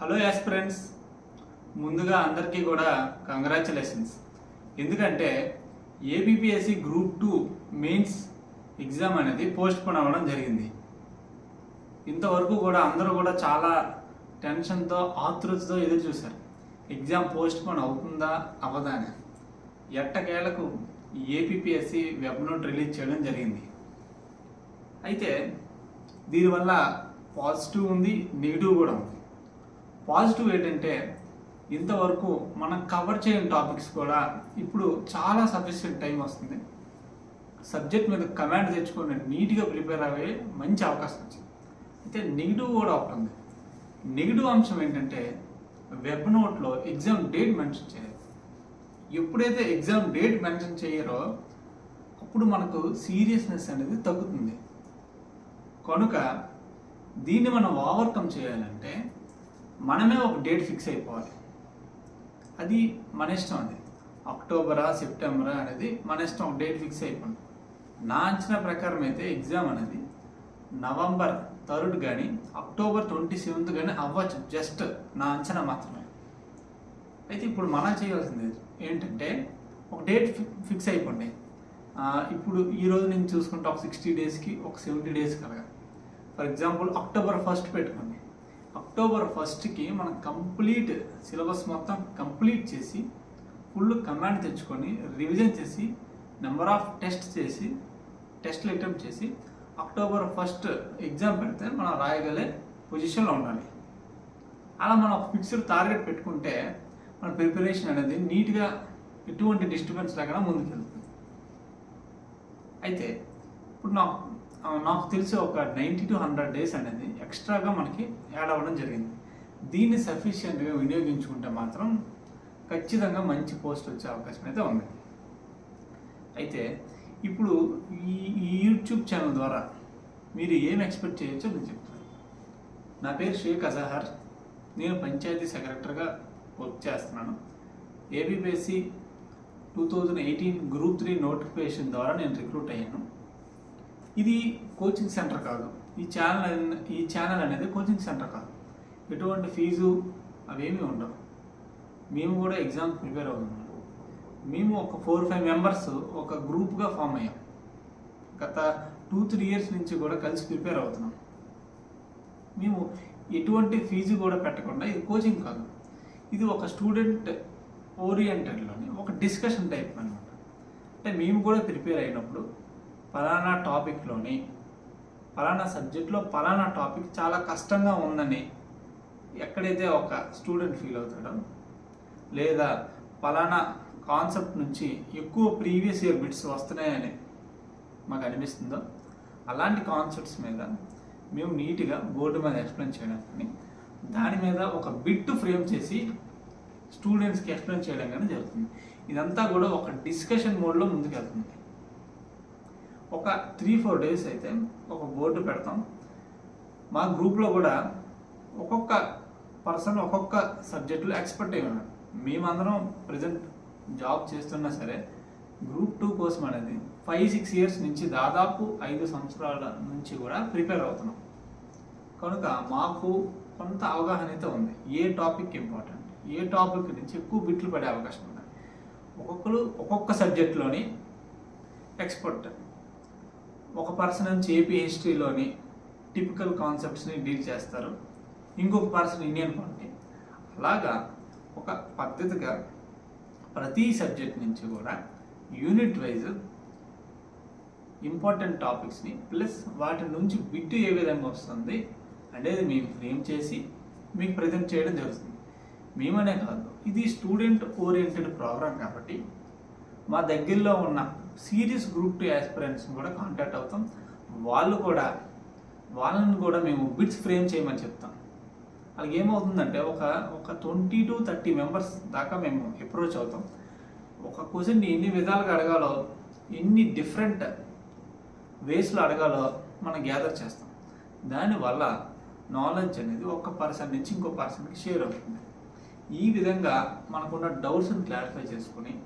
Hello aspirants ముందుగా అందరికీ కూడా కంగ్రాచులేషన్స్ ఎందుకంటే APPSC group two mains exam అనేది పోస్ట్ పోన్ అవ్వడం జరిగింది. ఇంతవరకు కూడా అందరూ కూడా చాలా టెన్షన్తో ఆతృతతో ఎదురు చూశారు. ఎగ్జామ్ పోస్ట్ పోన్ అవుతుందా అవదా అని. ఎట్టకేలకు ఏపీఎస్సి వెబ్ నోట్ రిలీజ్ చేయడం జరిగింది. అయితే దీనివల్ల పాజిటివ్ ఉంది నెగిటివ్ కూడా ఉంది. పాజిటివ్ ఏంటంటే ఇంతవరకు మనం కవర్ చేయని టాపిక్స్ కూడా ఇప్పుడు చాలా సఫిషియెంట్ టైం వస్తుంది. సబ్జెక్ట్ మీద కమాండ్ తెచ్చుకొని నీట్గా ప్రిపేర్ అయ్యే మంచి అవకాశం వచ్చింది. అయితే నెగిటివ్ కూడా ఒకటి ఉంది. నెగిటివ్ అంశం ఏంటంటే వెబ్ నోట్లో ఎగ్జామ్ డేట్ మెన్షన్ చేయాలి. ఎప్పుడైతే ఎగ్జామ్ డేట్ మెన్షన్ చేయరో అప్పుడు మనకు సీరియస్నెస్ అనేది తగ్గుతుంది. కనుక దీన్ని మనం ఓవర్కమ్ చేయాలంటే మనమే ఒక డేట్ ఫిక్స్ అయిపోవాలి. అది మన ఇష్టం అది. అక్టోబరా సెప్టెంబరా అనేది మన ఇష్టం ఒక డేట్ ఫిక్స్ అయిపోయింది నా అంచనా ప్రకారం అయితే ఎగ్జామ్ అనేది నవంబర్ థర్డ్ కానీ అక్టోబర్ ట్వంటీ సెవెంత్ కానీ అవ్వచ్చు జస్ట్ నా అంచనా మాత్రమే. అయితే ఇప్పుడు మనం చేయాల్సింది ఏంటంటే ఒక డేట్ ఫిక్స్ అయిపోండి. ఇప్పుడు ఈ రోజు నుంచి చూసుకుంటే ఒక సిక్స్టీ డేస్కి ఒక సెవెంటీ డేస్కి అలాగా ఫర్ ఎగ్జాంపుల్ అక్టోబర్ ఫస్ట్ పెట్టుకోండి. అక్టోబర్ ఫస్ట్కి మనం కంప్లీట్ సిలబస్ మొత్తం కంప్లీట్ చేసి ఫుల్ కమాండ్ తెచ్చుకొని రివిజన్ చేసి నెంబర్ ఆఫ్ టెస్ట్ చేసి టెస్ట్లు అటెంప్ట్ చేసి అక్టోబర్ ఫస్ట్ ఎగ్జామ్ పెడితే మనం రాయగలే పొజిషన్లో ఉండాలి. అలా మనం ఫిక్స్డ్ టార్గెట్ పెట్టుకుంటే మన ప్రిపరేషన్ అనేది నీట్గా ఎటువంటి డిస్టర్బెన్స్ లేకుండా ముందుకెళ్తుంది. అయితే ఇప్పుడు నా నాకు తెలిసి ఒక నైంటీ టు హండ్రెడ్ డేస్ అనేది ఎక్స్ట్రాగా మనకి యాడ్ అవ్వడం జరిగింది. దీన్ని సఫిషియెంట్గా వినియోగించుకుంటే మాత్రం ఖచ్చితంగా మంచి పోస్ట్ వచ్చే అవకాశం అయితే ఉంది. అయితే ఇప్పుడు ఈ యూట్యూబ్ ఛానల్ ద్వారా మీరు ఏం ఎక్స్పెక్ట్ చేయొచ్చో నేను చెప్తాను నా పేరు షేక్ అజహర్ నేను పంచాయతీ సెక్రటరీగా వర్క్ చేస్తున్నాను. APPSC two thousand eighteen group three notification ద్వారా నేను రిక్రూట్ అయ్యాను. ఇది కోచింగ్ సెంటర్ కాదు. ఈ ఛానల్ అనే- ఈ ఛానల్ అనేది కోచింగ్ సెంటర్ కాదు. ఎటువంటి ఫీజు అవేమీ ఉండవు. మేము కూడా ఎగ్జామ్ ప్రిపేర్ అవుతున్నాం మేము ఒక ఫోర్ ఫైవ్ మెంబర్స్ ఒక గ్రూప్గా ఫామ్ అయ్యాం. గత టూ త్రీ ఇయర్స్ నుంచి కూడా కలిసి ప్రిపేర్ అవుతున్నాం. మేము ఎటువంటి ఫీజు కూడా పెట్టకుండా ఇది కోచింగ్ కాదు. ఇది ఒక స్టూడెంట్ ఓరియంటెడ్లోని ఒక డిస్కషన్ టైప్ అనమాట అంటే మేము కూడా ప్రిపేర్ అయినప్పుడు ఫలానా టాపిక్లోని ఫలానా సబ్జెక్ట్లో ఫలానా టాపిక్ చాలా కష్టంగా ఉందని ఎక్కడైతే ఒక స్టూడెంట్ ఫీల్ అవుతాడో లేదా ఫలానా కాన్సెప్ట్ నుంచి ఎక్కువ ప్రీవియస్ ఇయర్ బిట్స్ వస్తున్నాయని మాకు అనిపిస్తుందో అలాంటి కాన్సెప్ట్స్ మీద మేము నీట్గా బోర్డు మీద ఎక్స్ప్లెయిన్ చేయడానికి దాని మీద ఒక బిట్ ఫ్రేమ్ చేసి స్టూడెంట్స్కి ఎక్స్ప్లెయిన్ చేయడం కానీ జరుగుతుంది. ఇదంతా కూడా ఒక డిస్కషన్ మోడ్లో ముందుకెళ్తుంది. ఒక త్రీ ఫోర్ డేస్ అయితే ఒక బోర్డు పెడతాం. మా గ్రూప్లో కూడా ఒక్కొక్క పర్సన్ ఒక్కొక్క సబ్జెక్టులో ఎక్స్పర్ట్ అయి ఉన్నాడు మేమందరం ప్రజెంట్ జాబ్ చేస్తున్నా సరే గ్రూప్ టూ కోసం అనేది ఫైవ్ సిక్స్ ఇయర్స్ నుంచి దాదాపు ఐదు సంవత్సరాల నుంచి కూడా ప్రిపేర్ అవుతున్నాం. కనుక మాకు కొంత అవగాహన అయితే ఉంది. ఏ టాపిక్ ఇంపార్టెంట్ ఏ టాపిక్ నుంచి ఎక్కువ బిట్లు పడే అవకాశం ఉంది ఒక్కొక్కరు ఒక్కొక్క సబ్జెక్ట్లోని ఎక్స్పర్ట్ ఒక పర్సన్ నుంచి ఏపీ హిస్టరీలోని టిపికల్ కాన్సెప్ట్స్ని డీల్ చేస్తారు. ఇంకొక పర్సన్ ఇండియన్ పాలిటీ అలాగా ఒక పద్ధతిగా ప్రతి సబ్జెక్ట్ నుంచి కూడా యూనిట్ వైజ్ ఇంపార్టెంట్ టాపిక్స్ని ప్లస్ వాటి నుంచి బిట్టు ఏ విధంగా వస్తుంది అనేది మేము ఫ్రేమ్ చేసి మీకు ప్రజెంట్ చేయడం జరుగుతుంది. మేమనే కాదు ఇది స్టూడెంట్ ఓరియంటెడ్ ప్రోగ్రామ్ కాబట్టి మా దగ్గరలో ఉన్న సీరియస్ గ్రూప్ టూ ఆస్పిరెంట్స్ని కూడా కాంటాక్ట్ అవుతాం. వాళ్ళు కూడా వాళ్ళని కూడా మేము బిట్స్ ఫ్రేమ్ చేయమని చెప్తాం. వాళ్ళకి ఏమవుతుందంటే ఒక ఒక ట్వంటీ టు థర్టీ మెంబర్స్ దాకా మేము అప్రోచ్ అవుతాం. ఒక క్వశ్చన్ని ఎన్ని విధాలుగా అడగాలో ఎన్ని డిఫరెంట్ వేస్లో అడగాలో మనం గ్యాదర్ చేస్తాం. దానివల్ల నాలెడ్జ్ అనేది ఒక పర్సన్ నుంచి ఇంకో పర్సన్కి షేర్ అవుతుంది. ఈ విధంగా మనకున్న డౌట్స్ని క్లారిఫై చేసుకుని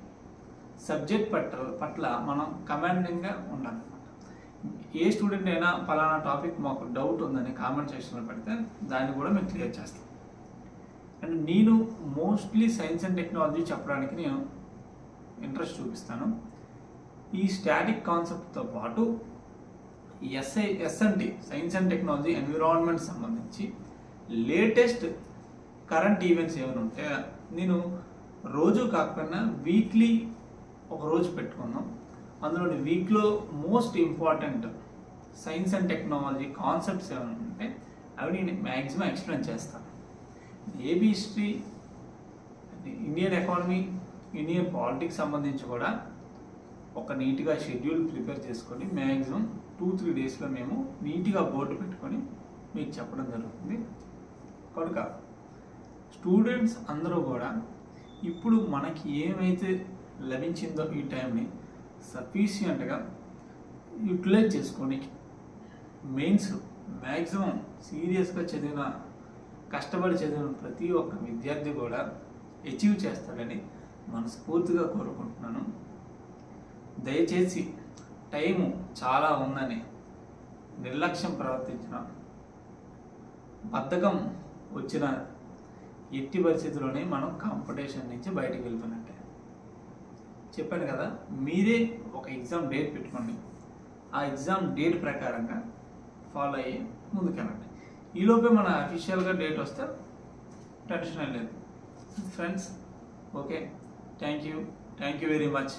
సబ్జెక్ట్ పట్ల పట్ల మనం కమాండింగ్గా ఉండాలి. ఏ స్టూడెంట్ అయినా ఫలానా టాపిక్ మాకు డౌట్ ఉందని కామెంట్ సెక్షన్లో పెడితే దాన్ని కూడా మేము క్లియర్ చేస్తాం. అండ్ నేను మోస్ట్లీ సైన్స్ అండ్ టెక్నాలజీ చెప్పడానికి నేను ఇంట్రెస్ట్ చూపిస్తాను. ఈ స్టాటిక్ కాన్సెప్ట్తో పాటు SI SNT science and technology environment సంబంధించి లేటెస్ట్ కరెంట్ ఈవెంట్స్ ఏమైనా ఉంటే నేను రోజు కాకపోయినా వీక్లీ ఒక రోజు పెట్టుకుందాం అందులోని వీక్లో most important science and technology concepts ఏమైనా ఉంటే అవి నేను మ్యాక్సిమం ఎక్స్ప్లెయిన్ చేస్తాను AP history Indian economy Indian politics సంబంధించి కూడా ఒక నీట్గా షెడ్యూల్ ప్రిపేర్ చేసుకొని మ్యాక్సిమం టూ త్రీ డేస్లో మేము నీట్గా బోర్డు పెట్టుకొని మీకు చెప్పడం జరుగుతుంది. కనుక స్టూడెంట్స్ అందరూ కూడా ఇప్పుడు మనకి ఏమైతే లభించిందో ఈ టైంని సఫిషియంట్గా యూటిలైజ్ చేసుకొని మెయిన్స్ మ్యాక్సిమం సీరియస్గా చదివిన కష్టపడి చదివిన ప్రతి ఒక్క విద్యార్థి కూడా అచీవ్ చేస్తాడని మనస్ఫూర్తిగా కోరుకుంటున్నాను. దయచేసి టైము చాలా ఉందని నిర్లక్ష్యం ప్రవర్తించిన బద్ధకం వచ్చిన ఎట్టి పరిస్థితుల్లోనే మనం కాంపిటీషన్ నుంచి బయటకు వెళ్ళిపోయినట్టే. చెప్పాను కదా మీరే ఒక ఎగ్జామ్ డేట్ పెట్టుకోండి. ఆ ఎగ్జామ్ డేట్ ప్రకారంగా ఫాలో అయ్యి ముందుకెళ్ళండి. ఈలోపే మన అఫీషియల్గా డేట్ వస్తే టెన్షన్ లేదు. Friends okay thank you thank you very much